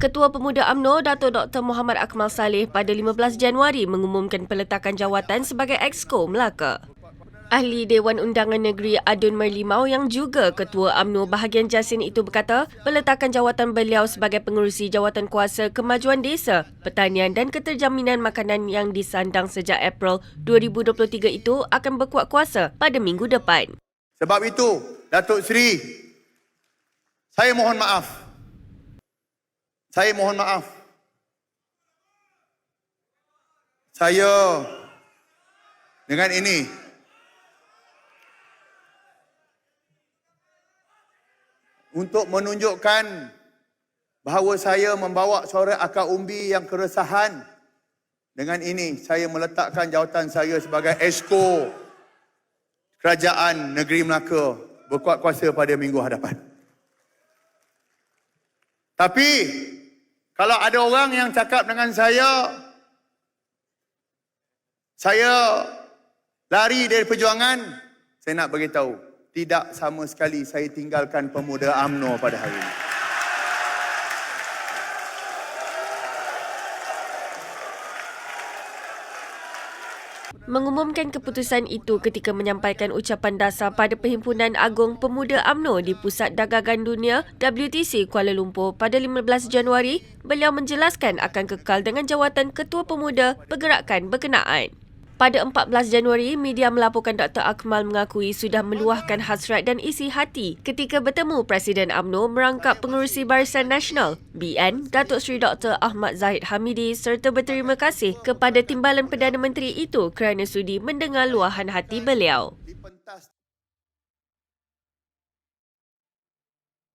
Ketua Pemuda AMNO Datuk Dr. Muhammad Akmal Saleh pada 15 Januari mengumumkan peletakan jawatan sebagai Exco Melaka. Ahli Dewan Undangan Negeri Adun Merlimau yang juga Ketua AMNO bahagian Jasin itu berkata peletakan jawatan beliau sebagai pengerusi jawatan kuasa kemajuan desa, pertanian dan keterjaminan makanan yang disandang sejak April 2023 itu akan berkuat kuasa pada minggu depan. Sebab itu, Datuk Seri, saya mohon maaf. Saya mohon maaf. Saya dengan ini untuk menunjukkan bahawa saya membawa suara akar umbi yang keresahan dengan ini saya meletakkan jawatan saya sebagai esko Kerajaan Negeri Melaka berkuat kuasa pada minggu hadapan. Tapi kalau ada orang yang cakap dengan saya saya lari dari perjuangan, saya nak beritahu, tidak sama sekali saya tinggalkan pemuda AMNO pada hari ini. Mengumumkan keputusan itu ketika menyampaikan ucapan dasar pada Perhimpunan Agung Pemuda AMNO di Pusat Dagangan Dunia WTC Kuala Lumpur pada 15 Januari, beliau menjelaskan akan kekal dengan jawatan Ketua Pemuda Pergerakan berkenaan. Pada 14 Januari, media melaporkan Dr. Akmal mengakui sudah meluahkan hasrat dan isi hati ketika bertemu Presiden AMNO merangkap pengurusi Barisan Nasional BN Datuk Seri Dr. Ahmad Zahid Hamidi serta berterima kasih kepada Timbalan Perdana Menteri itu kerana sudi mendengar luahan hati beliau.